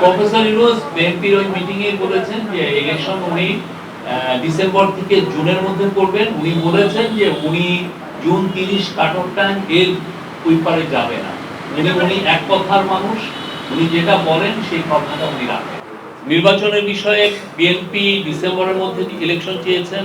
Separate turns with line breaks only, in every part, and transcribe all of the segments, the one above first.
Professor Yunus বিএনপির ওই মিটিংয়ে বলেছেন যে ইলেকশন উনি ডিসেম্বর থেকে জুনের মধ্যে করবেন। উনি বলেছেন যে উনি জুন তিরিশ কাটর টাইম এর ওই পারে যাবে না। উনি উনি এক কথার মানুষ। উনি যেটা বলেন, সেই কথাটা উনি রাখেন। নির্বাচনের বিষয়ে বিএনপি ডিসেম্বরের মধ্যে ইলেকশন চেয়েছেন?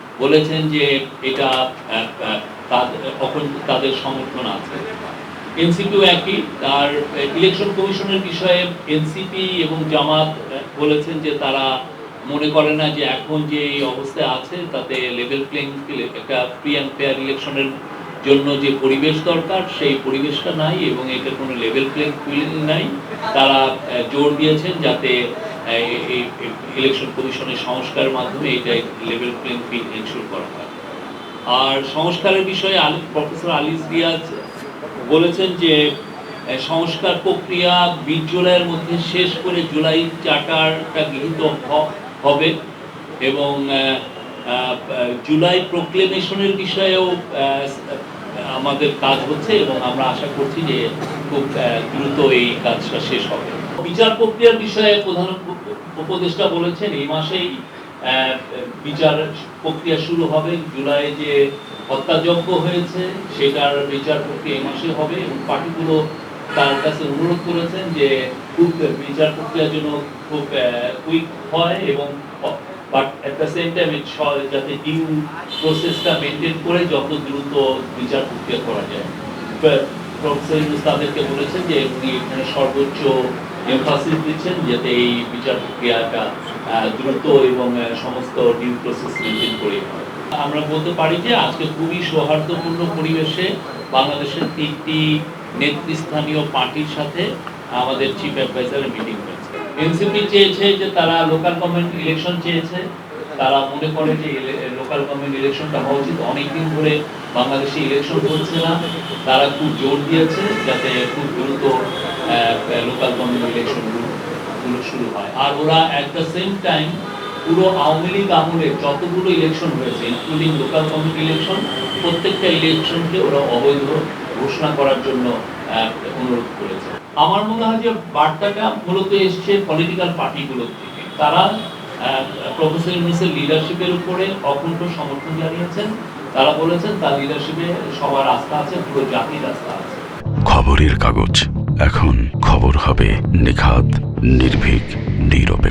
বলেছেন যে এটা তাদের সমর্থন আছে। এনসিপিও একই, তার ইলেকশন কমিশনের বিষয়ে এনসিপি এবং জামাত বলেছেন যে তারা মনে করে না যে এখন যে এই অবস্থায় আছে, তাতে লেভেল প্লেইং একটা ফ্রি অ্যান্ড ফেয়ার ইলেকশনের জন্য যে পরিবেশ দরকার, সেই পরিবেশটা নাই এবং এটা কোনো লেভেল প্লেইং ফিল্ড নাই। তারা জোর দিয়েছেন যাতে এই- ইলেকশন কমিশনের সংস্কারের মাধ্যমে এটা লেভেল প্লেইং ফিল্ড এনশিওর করা হয়। আর সংস্কারের বিষয়ে আলী প্রফেসর আলিস রিয়াজ বলেছেন যে সংস্কার প্রক্রিয়া বিশ জুলাইয়ের মধ্যে শেষ করে জুলাই চার্টারটা গৃহীত হবে এবং জুলাই প্রোক্লেমেশনের বিষয়েও আমাদের কাজ হচ্ছে এবং আমরা আশা করছি যে খুব দ্রুত এই কাজটা শেষ হবে। বিচার প্রক্রিয়ার বিষয়ে প্রধান উপদেষ্টা বলেছেন, এই মাসেই বিচার প্রক্রিয়া শুরু হবে। জুলাই যে হত্যাযজ্ঞ হয়েছে, সেটার বিচার প্রক্রিয়া এই মাসে হবে এবং পার্টিগুলো তার কাছে অনুরোধ করেছেন যে খুব বিচার প্রক্রিয়ার জন্য খুব কুইক হয় এবং বাট দ্য সেম টাইম যাতে ডিউ প্রসেসটা মেনটেন করে যত দ্রুত বিচার প্রক্রিয়া করা যায়। তাদেরকে বলেছেন যে উনি এখানে সর্বোচ্চ এমফাসিস দিচ্ছেন যাতে এই বিচার প্রক্রিয়াটা দ্রুত এবং সমস্ত ডিউ প্রসেস মেনটেন করে আমরা বলতে পারি যে আজকে খুবই সৌহার্দ্যপূর্ণ পরিবেশে বাংলাদেশের তিনটি নেতৃস্থানীয় পার্টির সাথে আমাদের চিফ অ্যাডভাইজারের মিটিং হয়েছে। এনসিপি চেয়েছে যে তারা লোকাল গভর্নমেন্ট ইলেকশন চেয়েছে, তারা মনে করে যে লোকাল গভর্নমেন্ট ইলেকশনটা হওয়া উচিত। অনেকদিন ধরে বাংলাদেশে ইলেকশন হচ্ছে না। তারা খুব জোর দিয়েছে যাতে খুব দ্রুত লোকাল গভর্নমেন্ট ইলেকশনগুলো শুরু হয়। আর ওরা অ্যাট দ্য সেম টাইম পুরো আওয়ামী লীগ আমলে যতগুলো ইলেকশন হয়েছে ইনক্লুডিং লোকাল গভর্নমেন্ট ইলেকশন প্রত্যেকটা ইলেকশনকে ওরা অবৈধ ঘোষণা করার জন্য অনুরোধ করেছে। আমার মনে হয় যে বার্তাটা মূলত এসছে পলিটিক্যাল পার্টিগুলোর থেকে তারা প্রফেসর ইউনুসের লিডারশিপের উপরে অকুণ্ঠ সমর্থন জানিয়েছেন। তারা বলেছেন, তার লিডারশিপে সবার আস্থা আছে, পুরো জাতির আস্থা আছে।
খবরের কাগজ। এখন খবর হবে নিখাত, নির্ভীক নিরপেক্ষ